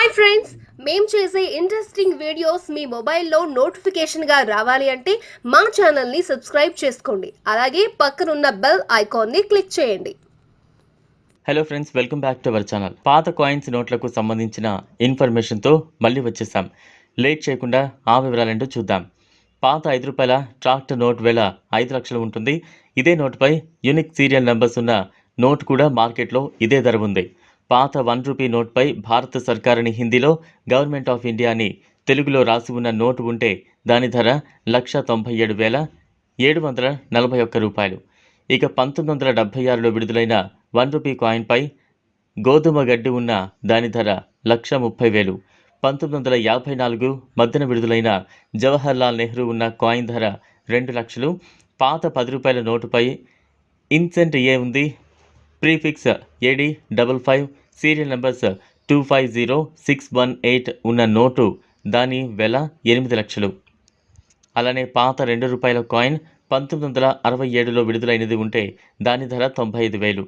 Hi friends మేము చేసే interesting videos మీ మొబైల్లో నోటిఫికేషన్గా రావాలి అంటే మా ఛానల్ని సబ్స్క్రైబ్ చేసుకోండి. అలాగే పక్కనున్న బెల్ ఐకాన్ని క్లిక్ చేయండి. Hello friends welcome back to our channel పాత కాయిన్స్ నోట్లకు సంబంధించిన ఇన్ఫర్మేషన్తో మళ్ళీ వచ్చేసాం. లేట్ చేయకుండా ఆ వివరాలేంటో చూద్దాం. పాత ఐదు రూపాయల ట్రాక్టర్ నోట్ వేల ఐదు లక్షలు ఉంటుంది. ఇదే నోటుపై యూనిక్ సీరియల్ నెంబర్స్ ఉన్న నోట్ కూడా మార్కెట్లో ఇదే ధర ఉంది. పాత వన్ రూపీ నోట్పై భారత సర్కారుని హిందీలో గవర్నమెంట్ ఆఫ్ ఇండియా అని తెలుగులో రాసి ఉన్న నోటు ఉంటే దాని ధర లక్ష తొంభై ఏడు వేల ఏడు వందల నలభై ఒక్క రూపాయలు. ఇక పంతొమ్మిది వందల డెబ్భై ఆరులో విడుదలైన వన్ రూపీ కాయిన్పై గోధుమ గడ్డి ఉన్న దాని ధర లక్ష ముప్పై వేలు. పంతొమ్మిది వందల యాభై నాలుగు మధ్యన విడుదలైన జవహర్లాల్ నెహ్రూ ఉన్న కాయిన్ ధర రెండు లక్షలు. పాత పది రూపాయల నోటుపై ఇన్సెంట్ ఏ ఉంది? Prefix A D double five serial numbers two five zero six one eight ఉన్న నోటు దాని వెల ఎనిమిది లక్షలు. అలానే పాత రెండు రూపాయల కాయిన్ పంతొమ్మిది వందల అరవై ఏడులో విడుదలైనది ఉంటే దాని ధర తొంభై ఐదు వేలు.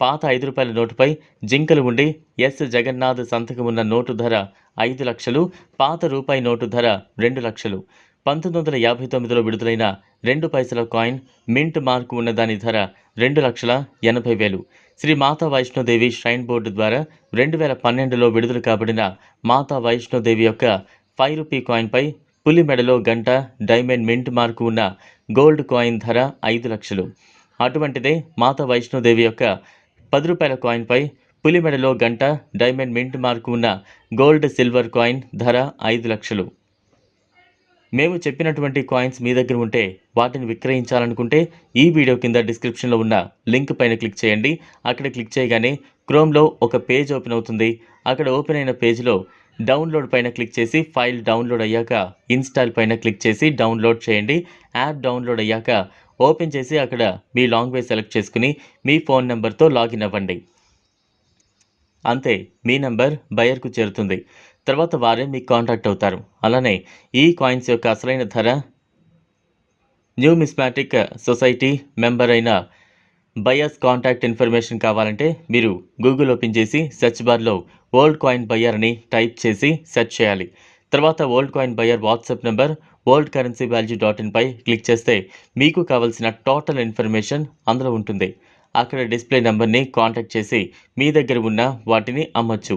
పాత ఐదు రూపాయల నోటుపై జింకలు ఉండి ఎస్ జగన్నాథ్ సంతకం ఉన్న నోటు ధర ఐదు లక్షలు పాత రూపాయి నోటు ధర రెండు లక్షలు. పంతొమ్మిది వందల యాభై తొమ్మిదిలో విడుదలైన రెండు పైసల కాయిన్ మింట్ మార్క్ ఉన్న దాని ధర రెండు లక్షల ఎనభై వేలు. శ్రీ మాతా వైష్ణోదేవి ష్రైన్ బోర్డు ద్వారా రెండు వేల పన్నెండులో విడుదల కాబడిన మాతా వైష్ణోదేవి యొక్క ఫైవ్ రూపీ కాయిన్పై పులి మెడలో గంట డైమండ్ మింట్ మార్కు ఉన్న గోల్డ్ కాయిన్ ధర ఐదు లక్షలు. అటువంటిదే మాతా వైష్ణోదేవి యొక్క పది రూపాయల కాయిన్పై పులి మెడలో గంట డైమండ్ మింట్ మార్కు ఉన్న గోల్డ్ సిల్వర్ కాయిన్ ధర ఐదు లక్షలు. మేము చెప్పినటువంటి కాయిన్స్ మీ దగ్గర ఉంటే వాటిని విక్రయించాలనుకుంటే ఈ వీడియో కింద డిస్క్రిప్షన్లో ఉన్న లింక్ పైన క్లిక్ చేయండి. అక్కడ క్లిక్ చేయగానే క్రోమ్లో ఒక పేజ్ ఓపెన్ అవుతుంది. అక్కడ ఓపెన్ అయిన పేజ్లో డౌన్లోడ్ పైన క్లిక్ చేసి ఫైల్ డౌన్లోడ్ అయ్యాక ఇన్స్టాల్ పైన క్లిక్ చేసి డౌన్లోడ్ చేయండి. యాప్ డౌన్లోడ్ అయ్యాక ఓపెన్ చేసి అక్కడ మీ లాంగ్వేజ్ సెలెక్ట్ చేసుకుని మీ ఫోన్ నెంబర్తో లాగిన్ అవ్వండి. అంతే మీ నంబర్ బయర్కు చేరుతుంది. తర్వాత వారే మీకు కాంటాక్ట్ అవుతారు. అలానే ఈ కాయిన్స్ యొక్క అసలైన ధర న్యూ మిస్మాటిక్ సొసైటీ మెంబర్ అయిన బయర్స్ కాంటాక్ట్ ఇన్ఫర్మేషన్ కావాలంటే మీరు గూగుల్ ఓపెన్ చేసి సెర్చ్ బార్లో ఓల్డ్ కాయిన్ బయ్యర్ అని టైప్ చేసి సెర్చ్ చేయాలి. తర్వాత old coin buyer WhatsApp number old currency value dot ఇన్పై click చేస్తే మీకు కావలసిన టోటల్ ఇన్ఫర్మేషన్ అందులో ఉంటుంది. అక్కడ డిస్ప్లే నెంబర్ని కాంటాక్ట్ చేసి మీ దగ్గర ఉన్న వాటిని అమ్మొచ్చు.